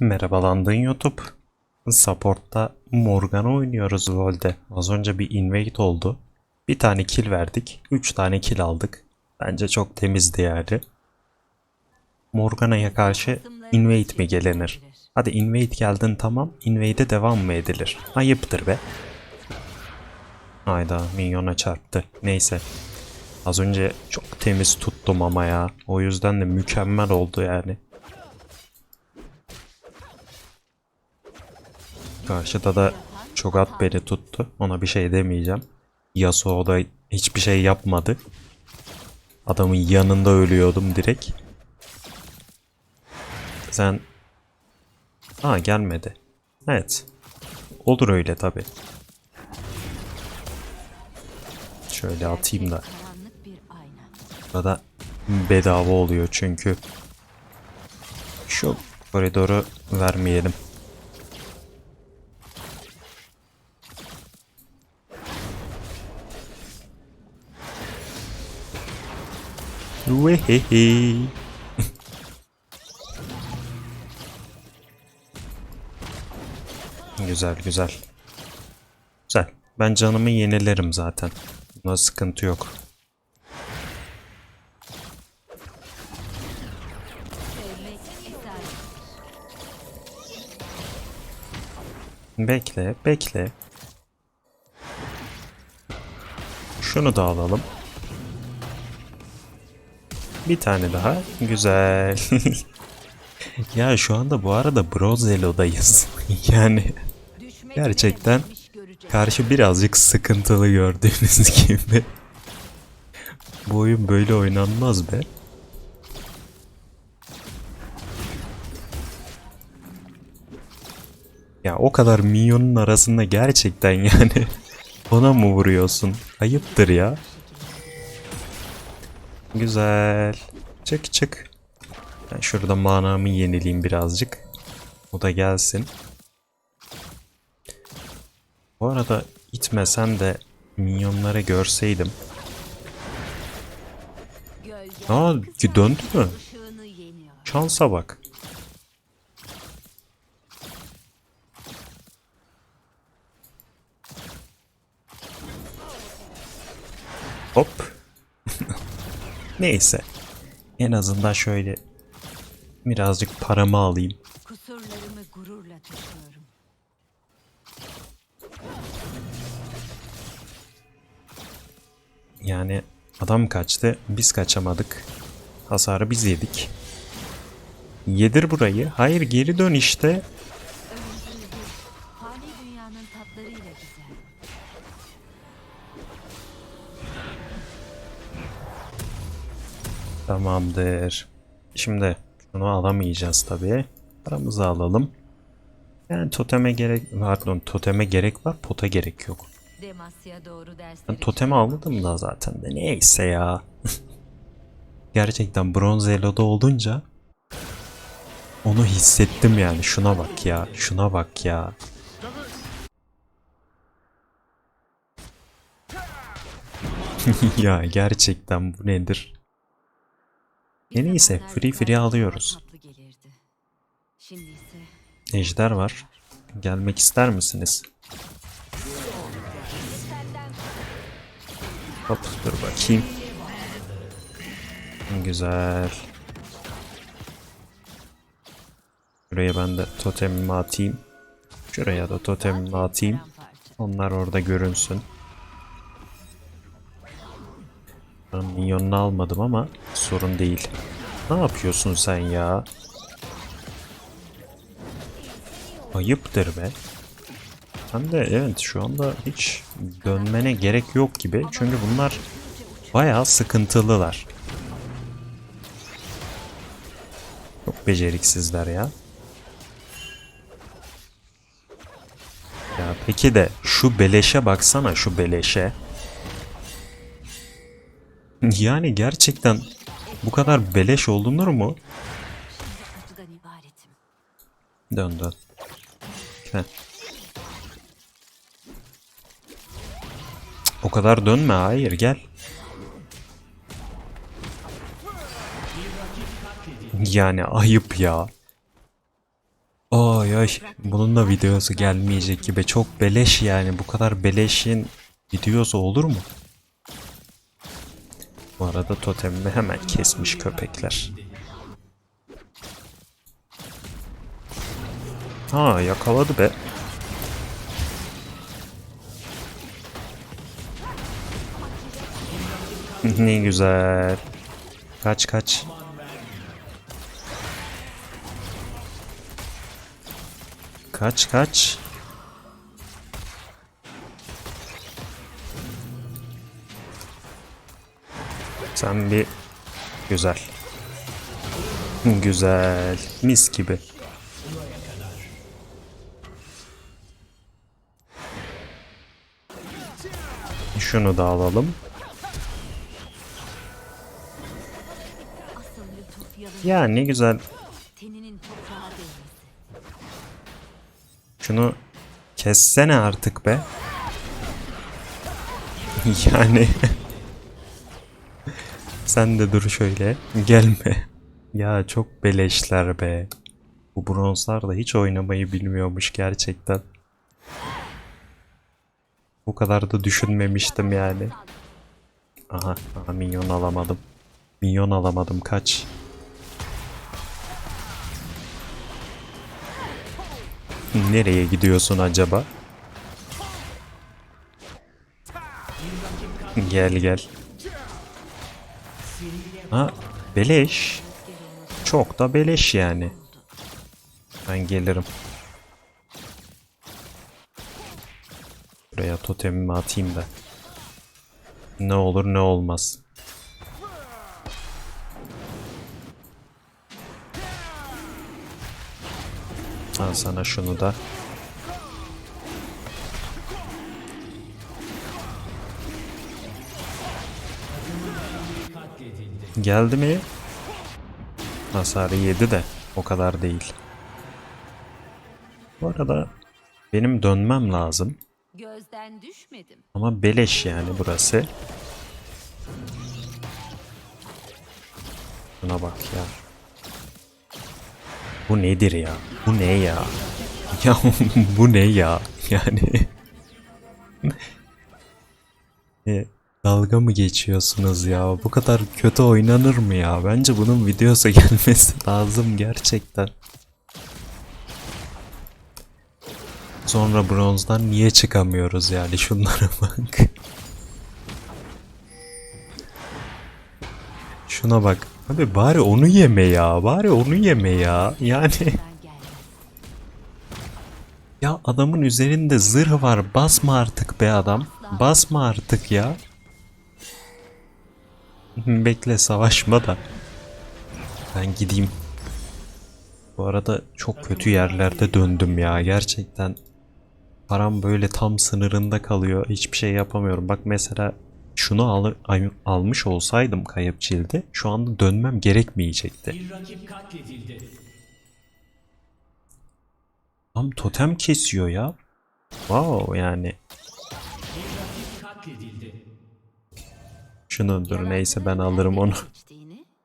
Merhabalandın YouTube. Support'ta Morgana oynuyoruz LoL'de. Az önce bir invade oldu. Bir tane kill verdik. Üç tane kill aldık. Bence çok temizdi yani. Morgana'ya karşı invade mi gelinir? Hadi invade geldin tamam. Invade'e devam mı edilir? Ayıptır be. Hayda minyona çarptı. Neyse. Az önce çok temiz tuttum ama ya. O yüzden de mükemmel oldu yani. Karşıda da çok at beni tuttu. Ona bir şey demeyeceğim. Yasuo da hiçbir şey yapmadı. Adamın yanında ölüyordum direkt. Sen... Aa gelmedi. Evet. Olur öyle tabi. Şöyle atayım da. Burada bedava oluyor çünkü. Şu koridoru vermeyelim. Vehehe. güzel güzel. Güzel. Ben canımı yenilerim zaten. Buna sıkıntı yok. Bekle, bekle. Şunu da alalım. Bir tane daha. Güzel. ya şu anda bu arada Brozelo'dayız. yani Gerçekten karşı birazcık sıkıntılı gördüğünüz gibi. bu oyun böyle oynanmaz be. Ya o kadar minyonun arasında gerçekten yani ona mı vuruyorsun? Ayıptır ya. Güzel. Çık çık. Ben şurada manamı yenileyim birazcık. O da gelsin. Bu arada itmesen de minyonları görseydim. Aa ki döndü mü? Şansa bak. Neyse. En azından şöyle birazcık paramı alayım. Kusurlarımı gururla taşıyorum. Yani adam kaçtı, biz kaçamadık. Hasarı biz yedik. Yedir burayı. Hayır geri dön işte. Tamamdır. Şimdi şunu alamayacağız tabii. Paramızı alalım. Yani toteme gerek pardon toteme gerek var pota gerek yok. Ben totemi aldım da zaten de neyse ya. Gerçekten bronz elo'da olunca onu hissettim yani. Şuna bak ya. Şuna bak ya. ya gerçekten bu nedir? E neyse, zamanlar free free alıyoruz. ise Ejder var. Gelmek ister misiniz? Hop dur bakayım. Güzel. Şuraya ben de totemimi atayım. Şuraya da totemimi atayım. Onlar orada görünsün. Ben minyonunu almadım ama sorun değil. Ne yapıyorsun sen ya? Ayıptır be. Hem de evet şu anda hiç dönmene gerek yok gibi. Çünkü bunlar bayağı sıkıntılılar. Çok beceriksizler ya. Ya peki de şu beleşe baksana şu beleşe. Yani gerçekten bu kadar beleş olunur mu? Dön dön. Heh. O kadar dönme hayır gel. Yani ayıp ya. Ay ay bunun da videosu gelmeyecek gibi çok beleş yani bu kadar beleşin videosu olur mu? Bu arada totemimi hemen kesmiş köpekler. Ha yakaladı be. ne güzel. Kaç kaç. Kaç kaç. Sen bir güzel. Güzel. Mis gibi. Şunu da alalım. Ya ne güzel. Şunu kessene artık be. Yani sen de dur şöyle. Gelme. Ya çok beleşler be. Bu bronzlar da hiç oynamayı bilmiyormuş gerçekten. Bu kadar da düşünmemiştim yani. Aha, aha minyon alamadım. Minyon alamadım kaç. Nereye gidiyorsun acaba? Gel gel. Ha, beleş. Çok da beleş yani. Ben gelirim. Buraya totemimi atayım da. Ne olur ne olmaz. Al sana şunu da. Geldi mi? Hasarı yedi de o kadar değil. Bu arada benim dönmem lazım. Gözden düşmedim. Ama beleş yani burası. Buna bak ya. Bu nedir ya? Bu ne ya? Ya bu ne ya? Yani E, dalga mı geçiyorsunuz ya? Bu kadar kötü oynanır mı ya? Bence bunun videosu gelmesi lazım gerçekten. Sonra bronzdan niye çıkamıyoruz yani şunlara bak. Şuna bak. Abi bari onu yeme ya. Bari onu yeme ya. Yani ya adamın üzerinde zırh var. Basma artık be adam. Basma artık ya. Bekle savaşma da. Ben gideyim. Bu arada çok kötü yerlerde döndüm ya. Gerçekten param böyle tam sınırında kalıyor. Hiçbir şey yapamıyorum. Bak mesela şunu al almış olsaydım kayıp cildi şu anda dönmem gerekmeyecekti. Tam totem kesiyor ya. Wow yani. Şunu dur neyse ben alırım onu.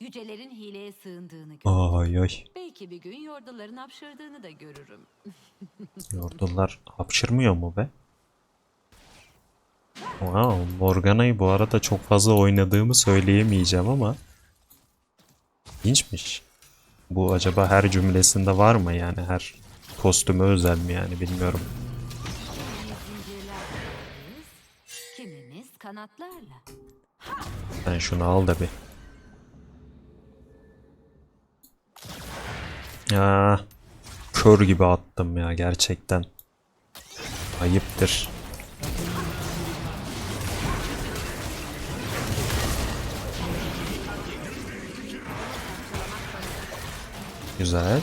Yücelerin hileye sığındığını. Ay ay. Belki bir gün yorduların hapşırdığını da görürüm. Yordular hapşırmıyor mu be? Wow, Morgana'yı bu arada çok fazla oynadığımı söyleyemeyeceğim ama İlginçmiş. Bu acaba her cümlesinde var mı yani her kostüme özel mi yani bilmiyorum. Kimimiz kanatlarla. Sen şunu al da bir. Ya kör gibi attım ya gerçekten. Ayıptır. Güzel.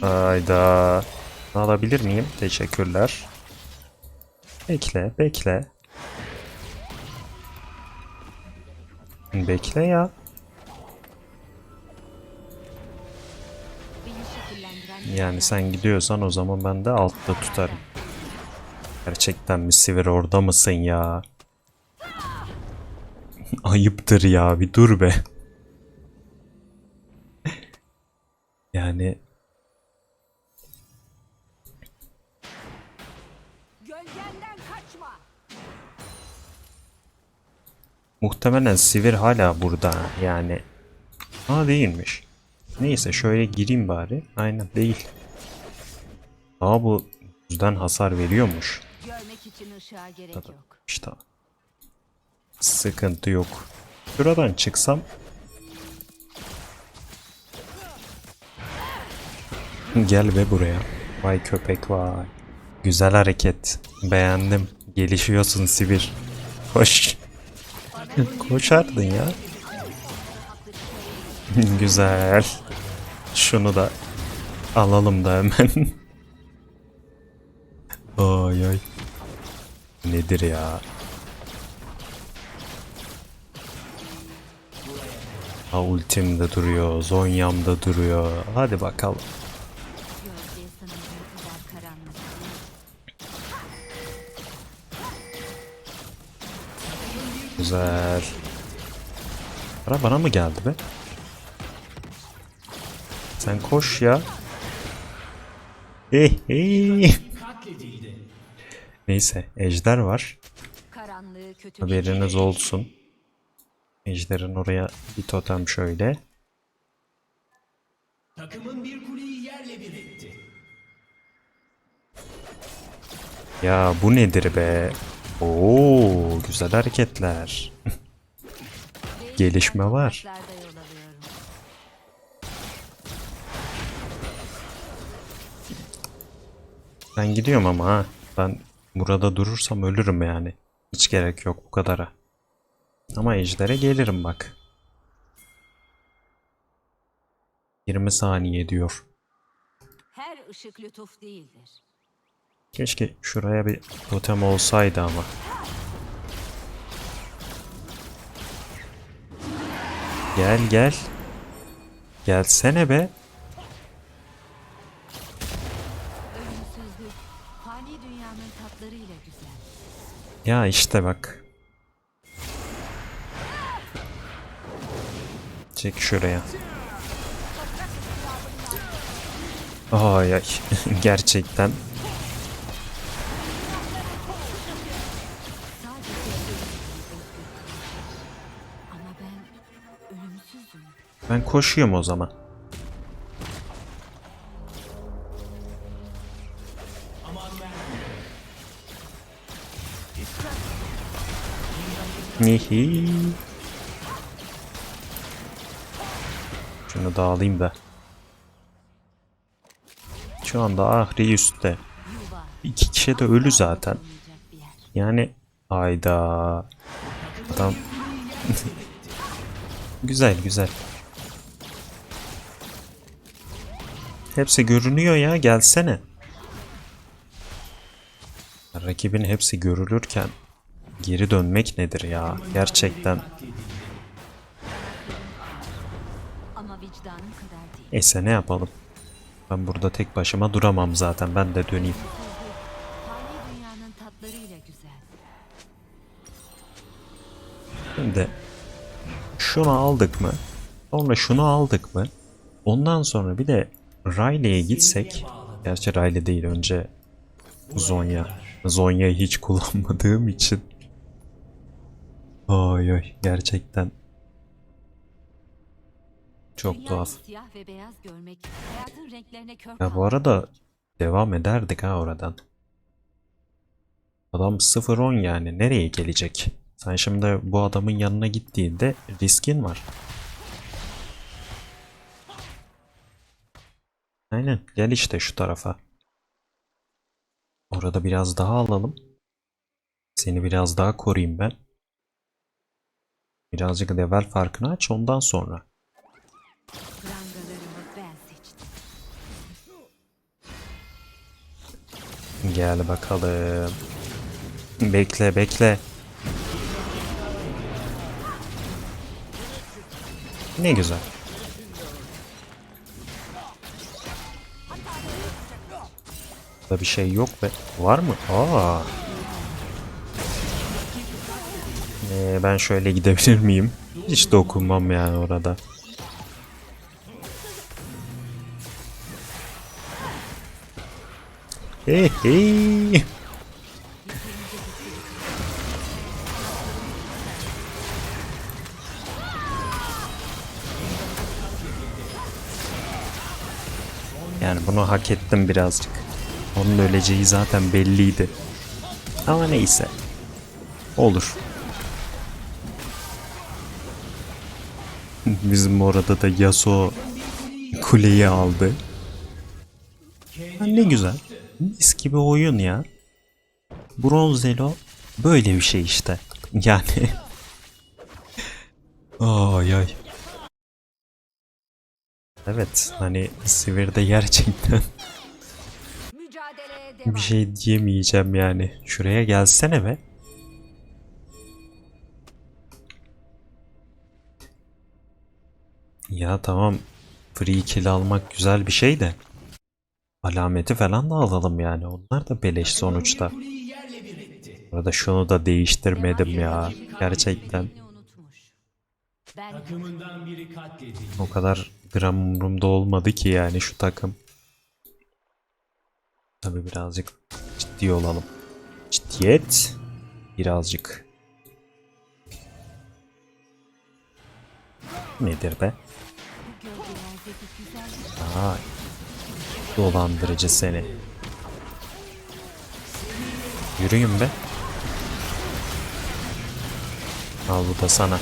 Hayda. Alabilir miyim? Teşekkürler. Bekle, bekle. Bekle ya. Yani sen gidiyorsan o zaman ben de altta tutarım. Gerçekten mi Sivir orada mısın ya? Ayıptır ya bir dur be. yani Muhtemelen Sivir hala burada yani. Aa değilmiş. Neyse şöyle gireyim bari. Aynen değil. Aa bu yüzden hasar veriyormuş. Görmek için ışığa gerek Tabii. yok. İşte. Sıkıntı yok. Şuradan çıksam. Gel be buraya. Vay köpek vay. Güzel hareket. Beğendim. Gelişiyorsun Sivir. Koş. Koşardın ya. Güzel. Şunu da alalım da hemen. ay ay. Nedir ya? Ha ultim de duruyor, Zonya'm da duruyor. Hadi bakalım. Güzel. Para bana mı geldi be? Sen koş ya. Hey hey. Neyse, ejder var. Haberiniz olsun. Ejder'in oraya bir totem şöyle. Takımın bir kuleyi yerle bir etti. Ya bu nedir be? Oo, güzel hareketler. gelişme var. Ben gidiyorum ama ha. Ben burada durursam ölürüm yani. Hiç gerek yok bu kadara. Ama ejdere gelirim bak. 20 saniye diyor. Her ışık lütuf değildir. Keşke şuraya bir totem olsaydı ama. Gel gel. Gelsene be. Ya işte bak. Çek şuraya. Ay ay. Gerçekten. Koşuyorum o zaman. Nihi. Şunu da alayım da. Şu anda Ahri üstte. İki kişi de ölü zaten. Yani ayda. Tam. güzel güzel. Hepsi görünüyor ya gelsene. Rakibin hepsi görülürken geri dönmek nedir ya gerçekten. Neyse ne yapalım. Ben burada tek başıma duramam zaten ben de döneyim. Şimdi şunu aldık mı? Sonra şunu aldık mı? Ondan sonra bir de Riley'e gitsek. Gerçi Riley değil önce Zonya. Zonya'yı hiç kullanmadığım için. Ay ay gerçekten. Çok tuhaf. Ya bu arada devam ederdik ha oradan. Adam 0-10 yani nereye gelecek? Sen şimdi bu adamın yanına gittiğinde riskin var. Aynen gel işte şu tarafa. Orada biraz daha alalım. Seni biraz daha koruyayım ben. Birazcık level farkını aç ondan sonra. Gel bakalım. Bekle bekle. Ne güzel. Da bir şey yok be. Var mı? Aa. Ee, ben şöyle gidebilir miyim? Hiç dokunmam yani orada. Hey hey. Yani bunu hak ettim birazcık. Onun öleceği zaten belliydi. Ama neyse. Olur. Bizim orada da Yasuo kuleyi aldı. Ha, ne güzel. Mis gibi oyun ya. Bronzelo böyle bir şey işte. Yani. ay ay. Evet hani Sivir'de gerçekten. Bir şey diyemeyeceğim yani. Şuraya gelsene be. Ya tamam free kill almak güzel bir şey de alameti falan da alalım yani. Onlar da beleş sonuçta. Burada şunu da değiştirmedim ya. Gerçekten o kadar gram umurumda olmadı ki yani şu takım. Tabi birazcık ciddi olalım. Ciddiyet birazcık. Nedir be? Aa, dolandırıcı seni. Yürüyün be. Al bu da sana.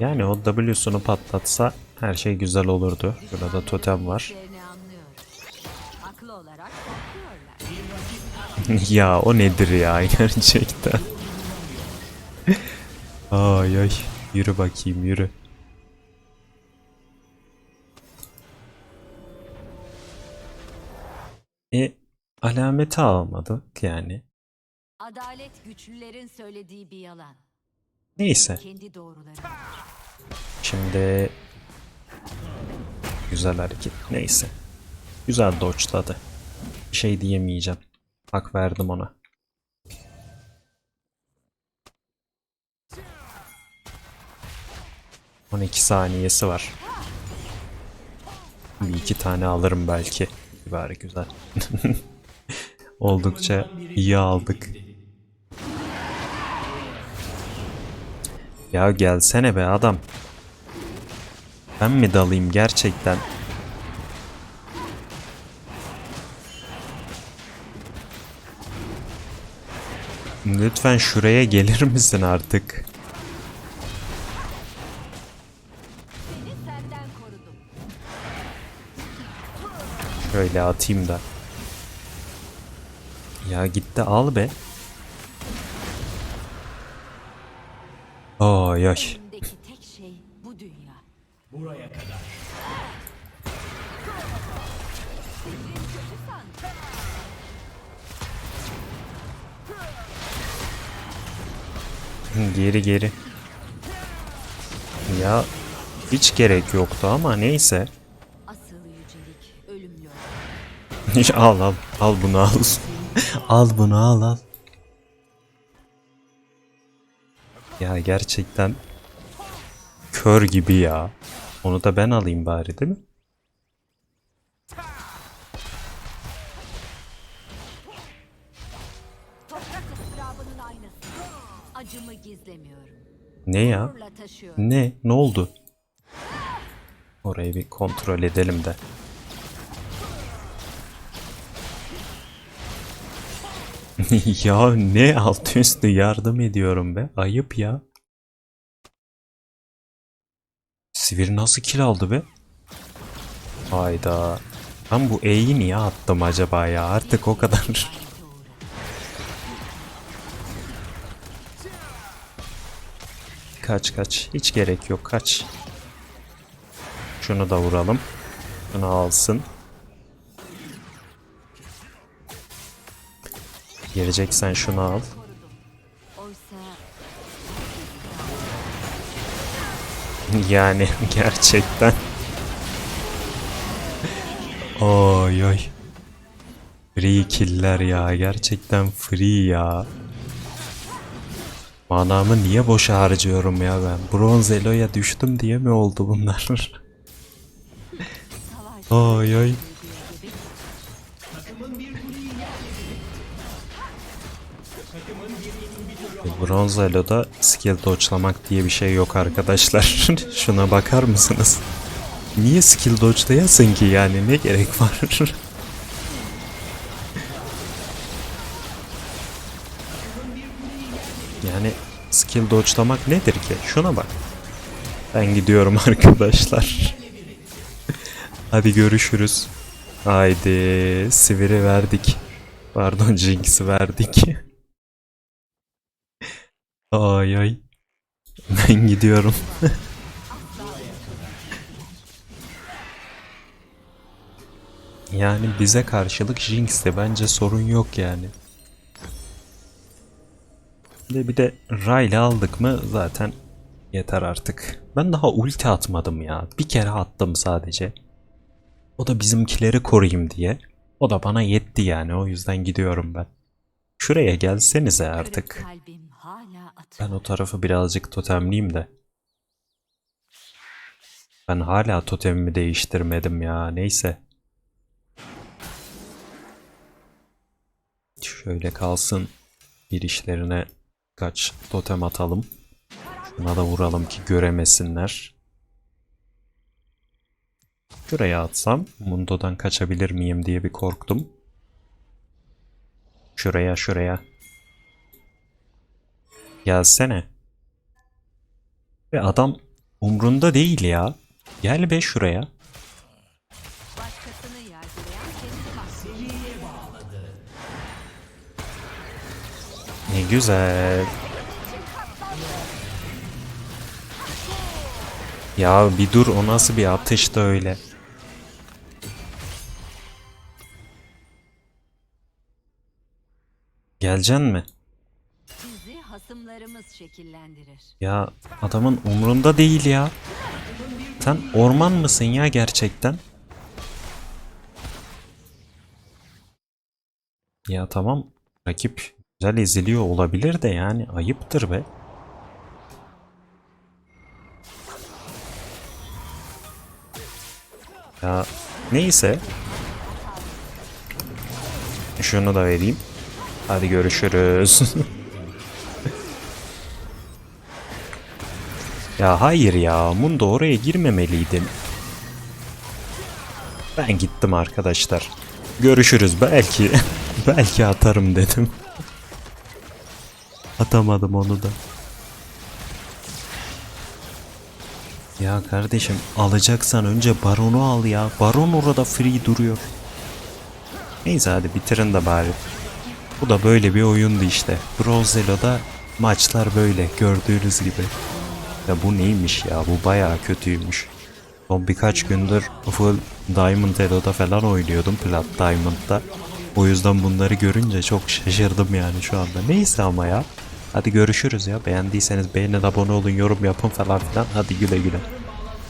Yani o W'sunu patlatsa her şey güzel olurdu. Burada totem var. ya o nedir ya gerçekten. ay ay. Yürü bakayım yürü. E alameti almadık yani. Adalet güçlülerin söylediği bir yalan. Neyse. Kendi doğruları. Şimdi güzel hareket. Neyse. Güzel dodge'ladı. Bir şey diyemeyeceğim. Hak verdim ona. On iki saniyesi var. Bir iki tane alırım belki. Bari güzel. Oldukça iyi aldık. Ya gelsene be adam. Ben mi dalayım gerçekten? Lütfen şuraya gelir misin artık? Şöyle atayım da. Ya gitti al be. Ay ay. Geri geri. Ya hiç gerek yoktu ama neyse. Al al. Al bunu al. al bunu al al. Ya gerçekten kör gibi ya. Onu da ben alayım bari değil mi? Ne ya? Ne? Ne oldu? Orayı bir kontrol edelim de. ya ne altı üstü yardım ediyorum be. Ayıp ya. Sivir nasıl kill aldı be? Hayda. Ben bu E'yi niye attım acaba ya? Artık o kadar. Kaç kaç. Hiç gerek yok kaç. Şunu da vuralım. Şunu alsın. Geleceksen şunu al. Yani gerçekten. Oy oy. Free killer ya. Gerçekten free ya. Manamı niye boşa harcıyorum ya ben? Bronz Elo'ya düştüm diye mi oldu bunlar? Oy oy. Bronz Elo'da skill dodge'lamak diye bir şey yok arkadaşlar. Şuna bakar mısınız? Niye skill dodge'layasın ki yani ne gerek var? skill dodge'lamak nedir ki? Şuna bak. Ben gidiyorum arkadaşlar. Hadi görüşürüz. Haydi siviri verdik. Pardon Jinx'i verdik. ay ay. Ben gidiyorum. yani bize karşılık Jinx'te bence sorun yok yani. De, bir de Ray'la aldık mı zaten yeter artık. Ben daha ulti atmadım ya. Bir kere attım sadece. O da bizimkileri koruyayım diye. O da bana yetti yani o yüzden gidiyorum ben. Şuraya gelsenize artık. Ben o tarafı birazcık totemleyeyim de. Ben hala totemimi değiştirmedim ya. Neyse. Şöyle kalsın. Girişlerine kaç totem atalım. Şuna da vuralım ki göremesinler. Şuraya atsam Mundo'dan kaçabilir miyim diye bir korktum. Şuraya şuraya. Gelsene. Ve adam umrunda değil ya. Gel be şuraya. Güzel. Ya bir dur o nasıl bir atıştı öyle. Geleceksin mi? Bizi hasımlarımız şekillendirir. Ya adamın umrunda değil ya. Sen orman mısın ya gerçekten? Ya tamam rakip güzel eziliyor olabilir de yani ayıptır be. Ya neyse. Şunu da vereyim. Hadi görüşürüz. Ya hayır ya, Mundo oraya girmemeliydin. Ben gittim arkadaşlar. Görüşürüz belki. belki atarım dedim. Atamadım onu da. Ya kardeşim alacaksan önce Baron'u al ya. Baron orada free duruyor. Neyse hadi bitirin de bari. Bu da böyle bir oyundu işte. Bronzelo'da maçlar böyle gördüğünüz gibi. Ya bu neymiş ya? Bu bayağı kötüymüş. Son birkaç gündür full Diamond Elo'da falan oynuyordum. Plat Diamond'da. O yüzden bunları görünce çok şaşırdım yani şu anda. Neyse ama ya. Hadi görüşürüz ya. Beğendiyseniz beğenin, abone olun, yorum yapın falan filan. Hadi güle güle.